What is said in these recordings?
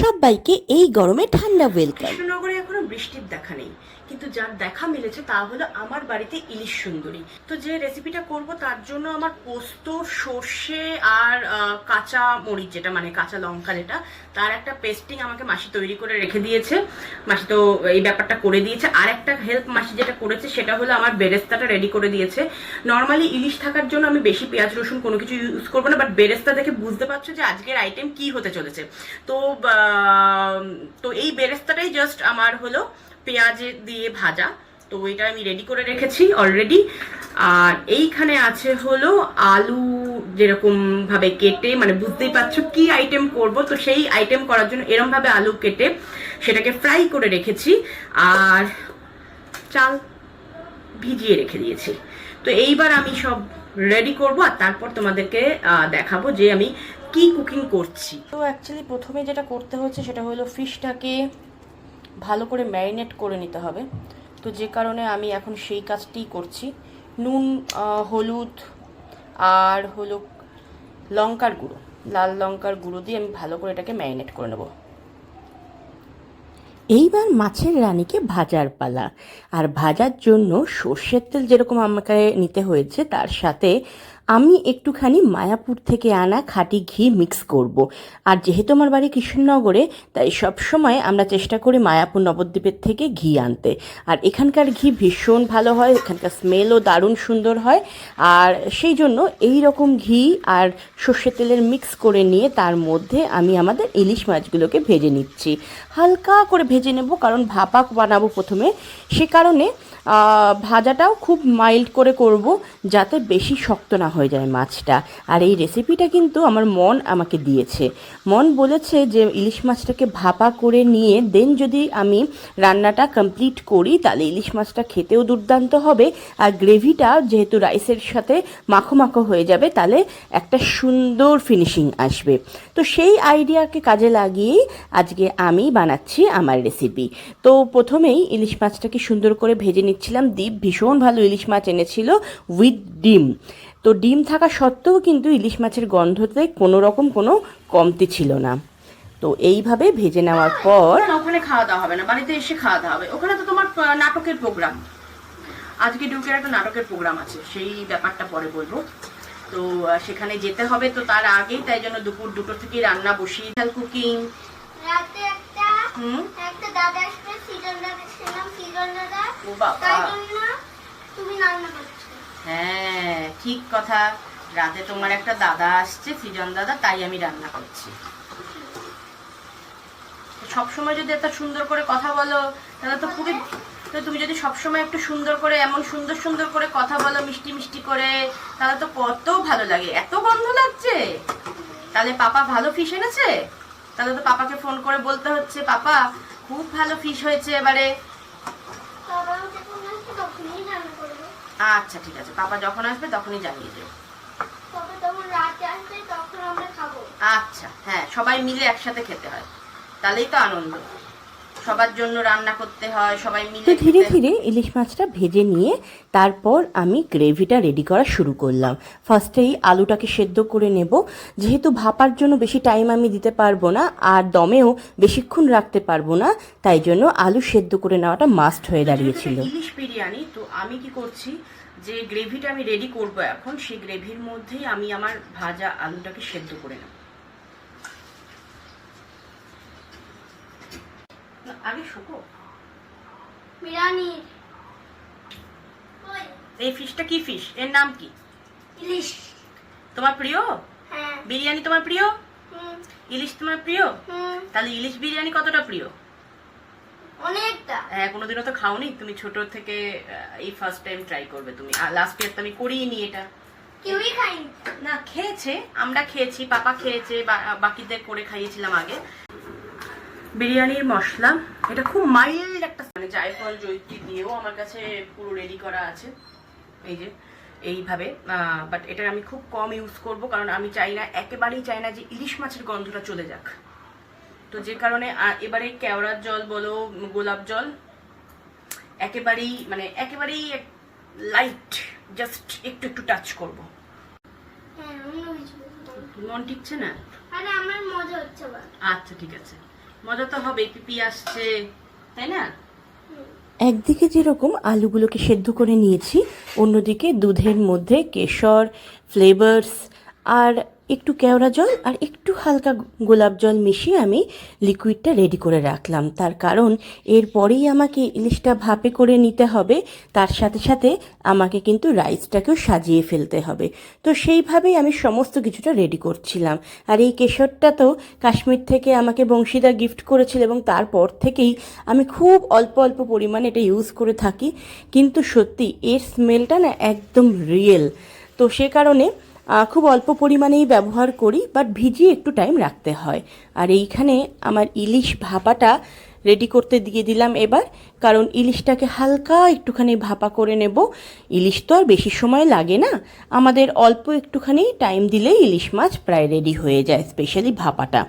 সবাইকে এই গরমে ঠান্ডা ওয়েলকাম বৃষ্টির দেখা নেই। কিন্তু যার দেখা মিলেছে তা হলো আমার বাড়িতে ইলিশ সুন্দরী। তো যে রেসিপিটা করব তার জন্য আমার পোস্ত, সর্ষে আর কাঁচা মরিচ যেটা মানে কাঁচা লঙ্কা যেটা, তার একটা পেস্টিং আমাকে মাসি তৈরি করে রেখে দিয়েছে। মাসি তো এই ব্যাপারটা করে দিয়েছে। আর একটা হেল্প মাসি যেটা করেছে সেটা হলো আমার বেরেস্তাটা রেডি করে দিয়েছে। নর্মালি ইলিশ থাকার জন্য আমি বেশি পেঁয়াজ, রসুন কোনো কিছু ইউজ করব না বাট বেরেস্তা দেখে বুঝতে পারছ যে আজকের আইটেম কি হতে চলেছে। তো তো এই বেরেস্তাটাই জাস্ট আমার হলো পেঁয়াজ দিয়ে ভাজা। তো এটা আমি রেডি করে রেখেছি অলরেডি আর এইখানে আছে হলো আলু যেরকম ভাবে কেটে মানে বুঝতেই পারছ কি আইটেম করব। তো সেই আইটেম করার জন্য এরম ভাবে আলু কেটে সেটাকে ফ্রাই করে রেখেছি। আর চাল ভিজিয়ে রেখে দিয়েছি। তো এইবার আমি সব রেডি করব আর তারপর তোমাদেরকে দেখাবো যে আমি কি কুকিং করছি। তো অ্যাকচুয়ালি প্রথমে যেটা করতে হচ্ছে সেটা হলো ফিশটাকে ভালো করে ম্যারিনেট করে নিতে হবে। তো যে কারণে আমি এখন সেই কাজটিই করছি। নুন হলুদ আর হলো লঙ্কার গুঁড়ো। লাল লঙ্কার গুঁড়ো দিয়ে আমি ভালো করে এটাকে ম্যারিনেট করে নেব। এইবার মাছের রানীকে ভাজার পালা। আর ভাজার জন্য সর্ষের তেল যেরকম আমাকে নিতে হয়েছে, তার সাথে আমি একটুখানি মায়াপুর থেকে আনা খাঁটি ঘি মিক্স করব। আর যেহেতু আমার বাড়ি কৃষ্ণনগরে, তাই সব সময় আমরা চেষ্টা করি মায়াপুর নবদ্বীপের থেকে ঘি আনতে। আর এখানকার ঘি ভীষণ ভালো হয়, এখানকার স্মেলও দারুণ সুন্দর হয়। আর সেই জন্য এই রকম ঘি আর সর্ষের তেলের মিক্স করে নিয়ে তার মধ্যে আমি আমাদের ইলিশ মাছগুলোকে ভেজে নিচ্ছি। হালকা করে ভেজে নেব, কারণ ভাপা বানাবো প্রথমে। সে কারণে ভাজাটাও খুব মাইল্ড করে করব, যাতে বেশি শক্ত না হয়ে। যায় মাছটা। আর এই রেসিপিটা কিন্তু আমার মন আমাকে দিয়েছে। মন বলেছে যে ইলিশ মাছটাকে ভাপা করে নিয়ে দেন যদি আমি রান্নাটা কমপ্লিট করি, তাহলে ইলিশ মাছটা খেতেও দুর্দান্ত হবে। আর গ্রেভিটা যেহেতু রাইসের সাথে মাখো মাখো হয়ে যাবে, তাহলে একটা সুন্দর ফিনিশিং আসবে। তো সেই আইডিয়াকে কাজে লাগিয়েই আজকে আমি বানাচ্ছি আমার রেসিপি তো প্রথমেই ইলিশ মাছটাকে সুন্দর করে ভেজে নিচ্ছিলাম। দীপ ভীষণ ভালো ইলিশ মাছ এনেছিল উইথ ডিম। তো ডিম থাকা সত্ত্বেও কিন্তু ইলিশ মাছের গন্ধতে কোনো রকম কোনো কমতি ছিল না। তো এইভাবে ভেজে নেওয়ার পর না, ওখানে খাওয়া দাওয়া হবে না বাড়িতে এসে খাওয়া দাওয়া হবে। ওখানে তো তোমার নাটকের প্রোগ্রাম আজকে ডিউকের একটা নাটকের প্রোগ্রাম আছে সেই ব্যাপারটা পরে বলব। তো সেখানে যেতে হবে তো তার আগেই তাই জন্য দুপুর দুটো থেকে রান্না বসিয়ে ফেল কুকিং। রাতে একটা হুম? একটা দাদা আসবে সিজন দাদা ছিলাম সিজন দাদা ও বাবা। তুমি রান্না করছ। হ্যাঁ ঠিক কথা। রাতে তোমার একটা দাদা আসছে, সৃজন দাদা, তাই আমি রান্না করছি। সব সময় যদি এত সুন্দর করে কথা বলো, তাহলে তো খুবই তুমি যদি সব সময় একটু সুন্দর করে, এমন সুন্দর সুন্দর করে কথা বলো, মিষ্টি মিষ্টি করে, তাহলে তো কত ভালো লাগে। এত গন্ধ লাগছে! তাহলে পাপা ভালো ফিশ এনেছে? তাহলে তো পাপাকে ফোন করে বলতে হচ্ছে, পাপা, খুব ভালো ফিশ হয়েছে এবারে বাবা যখন আসবে তখনই রান্না করব আচ্ছা ঠিক আছে। পাপা যখন আসবে তখনই জানিয়ে দেবো আচ্ছা হ্যাঁ সবাই মিলে একসাথে খেতে হয়। তাহলেই তো আনন্দ। সবার জন্য রান্না করতে হয় সবাই মিলে তো ধীরে ধীরে ইলিশ মাছটা ভেজে নিয়ে তারপর আমি গ্রেভিটা রেডি করা শুরু করলাম। ফার্স্টেই আলুটাকে সেদ্ধ করে নেব। যেহেতু ভাপার জন্য বেশি টাইম আমি দিতে পারব না আর দমেও বেশিক্ষণ রাখতে পারব না তাই জন্য আলু সেদ্ধ করে নেওয়াটা মাস্ট হয়ে দাঁড়িয়েছিল। ইলিশ বিরিয়ানি তো আমি কি করছি যে গ্রেভিটা আমি রেডি করব এখন সেই গ্রেভির মধ্যেই আমি আমার ভাজা আলুটাকে সেদ্ধ করে নেব। না, আগে বিরিয়ানি এই ফিশটা কি ফিশ? এর নাম কি? ইলিশ। তোমার প্রিয়? হ্যাঁ। বিরিয়ানি তোমার প্রিয়? ইলিশ তোমার প্রিয়? তাহলে ইলিশ বিরিয়ানি কতটা প্রিয়? অনেকটা। হ্যাঁ কোনোদিনও তো খাওনি। তুমি ছোট থেকে এই ফার্স্ট টাইম ট্রাই করবে তুমি। আর লাস্ট ইয়ার তো আমি করিয়ে নি এটা। কেউই খাইনি না খেয়েছে। আমরা খেয়েছি পাপা খেয়েছে বা- বাকিদের করে খাইয়েছিলাম আগে। বিরিয়ানির মশলা এটা খুব মাইল্ড একটা মানে জায়ফল জৈত্রী দিয়েও আমার কাছে পুরো রেডি করা আছে। এই যে এইভাবে বাট এটা আমি খুব কম ইউজ করব কারণ আমি চাই না একেবারেই চাই না যে ইলিশ মাছের গন্ধটা চলে যাক। তো যে কারণে এবারে কেওড়ার জল বলো গোলাপ জল একেবারেই মানে একেবারেই লাইট জাস্ট একটু একটু টাচ করব। হ্যাঁ। মন টিকছে না? আরে আমার মজা হচ্ছে আচ্ছা ঠিক আছে। মজা তো হবে পিপি আসছে, তাই না? একদিকে যেরকম আলুগুলোকে সেদ্ধ করে নিয়েছি, অন্যদিকে দুধের মধ্যে কেশর ফ্লেভার্স আর একটু কেওড়া জল আর একটু হালকা গোলাপ জল মিশিয়ে আমি লিকুইডটা রেডি করে রাখলাম। তার কারণ, এরপরেই আমাকে ইলিশটা ভাপে করে নিতে হবে, তার সাথে সাথে আমাকে কিন্তু রাইসটাকেও সাজিয়ে ফেলতে হবে। তো সেইভাবেই আমি সমস্ত কিছুটা রেডি করছিলাম। আর এই কেশরটা তো কাশ্মীর থেকে আমাকে বংশীদা গিফট করেছিল এবং তারপর থেকেই আমি খুব অল্প অল্প পরিমাণে এটা ইউজ করে থাকি। কিন্তু সত্যি, এর স্মেলটা না একদম রিয়েল তো সে কারণে খুব অল্প পরিমাণেই ব্যবহার করি বাট ভিজিয়ে একটু টাইম রাখতে হয়। আর এইখানে আমার ইলিশ ভাপাটা রেডি করতে দিয়ে দিলাম এবার, কারণ ইলিশটাকে হালকা একটুখানি ভাপা করে নেব। ইলিশ তো আর বেশি সময় লাগে না, আমাদের অল্প একটুখানি টাইম দিলেই ইলিশ মাছ প্রায় রেডি হয়ে যায় স্পেশালি ভাপাটা।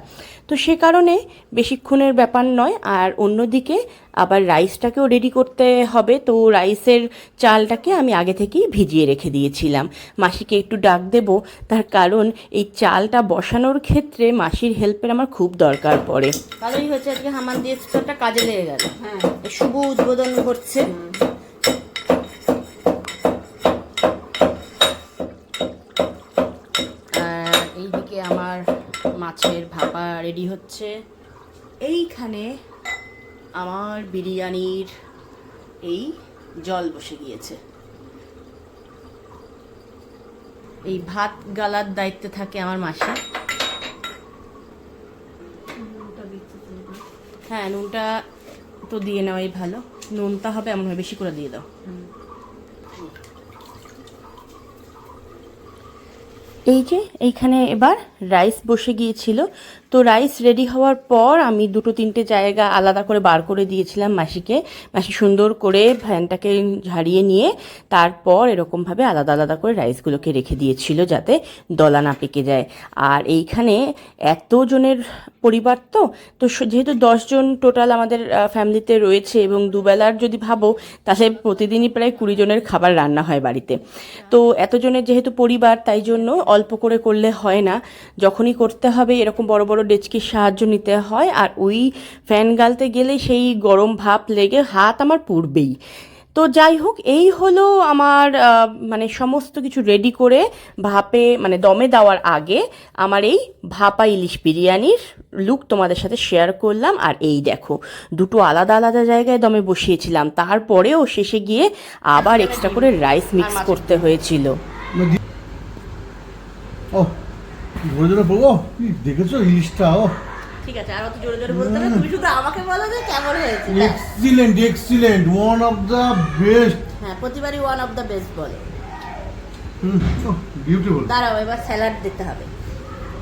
তো সে কারণে বেশিক্ষণের ব্যাপার নয় আর অন্যদিকে আবার রাইসটাকেও রেডি করতে হবে। তো রাইসের চালটাকে আমি আগে থেকেই ভিজিয়ে রেখে দিয়েছিলাম। মাসিকে একটু ডাক দেব তার কারণ এই চালটা বসানোর ক্ষেত্রে মাসির হেল্পের আমার খুব দরকার পড়ে। ভালোই হয়েছে আজকে হামান দিয়ে কাজে লেগে গেল। হ্যাঁ। শুভ উদ্বোধন করছে আর এইদিকে আমার মাছের ভাপা রেডি হচ্ছে। এইখানে আমার বিরিয়ানির এই জল বসে গিয়েছে। এই ভাত গালার দায়িত্বে থাকে আমার মাসি। হ্যাঁ নুনটা তো দিয়ে নেওয়াই ভালো। নুনটা হবে এমন হয় বেশি করে দিয়ে দাও। এই যে, এইখানে এবার রাইস বসে গিয়েছিল। তো রাইস রেডি হওয়ার পর আমি দুটো তিনটে জায়গা আলাদা করে বার করে দিয়েছিলাম মাসিকে। মাসি সুন্দর করে ফ্যানটাকে ঝাড়িয়ে নিয়ে তারপর এরকমভাবে আলাদা আলাদা করে রাইসগুলোকে রেখে দিয়েছিল যাতে দলা না পেকে যায়। আর এইখানে এত জনের পরিবার তো তো যেহেতু দশজন টোটাল আমাদের ফ্যামিলিতে রয়েছে এবং দুবেলার যদি ভাবো, তাহলে প্রতিদিনই প্রায় কুড়ি জনের খাবার রান্না হয় বাড়িতে। তো এতজনের যেহেতু পরিবার, তাই জন্য অল্প করে করলে হয় না। যখনই করতে হবে, এরকম বড় বড় ডেচকির সাহায্য নিতে হয়। আর ওই ফ্যান গালতে গেলে সেই গরম ভাপ লেগে হাত আমার পুড়বেই। তো যাই হোক, এই হলো আমার মানে সমস্ত কিছু রেডি করে ভাপে মানে দমে দেওয়ার আগে আমার এই ভাপা ইলিশ বিরিয়ানির লুক তোমাদের সাথে শেয়ার করলাম। আর এই দেখো, দুটো আলাদা আলাদা জায়গায় দমে বসিয়েছিলাম। তারপরেও শেষে গিয়ে আবার এক্সট্রা করে রাইস মিক্স করতে হয়েছিল। ও জোরে জোরে বলব কি দেখেছ ইলিশটা ও ঠিক আছে আর অত জোরে জোরে বলতে তুমি শুধু আমাকে বলো যে কেমন হয়েছে। Excellent excellent one of the best হ্যাঁ প্রতিবারই ওয়ান অফ দ্য বেস্ট বলে। বিউটিফুল দাঁড়াও এবার স্যালাড দিতে হবে।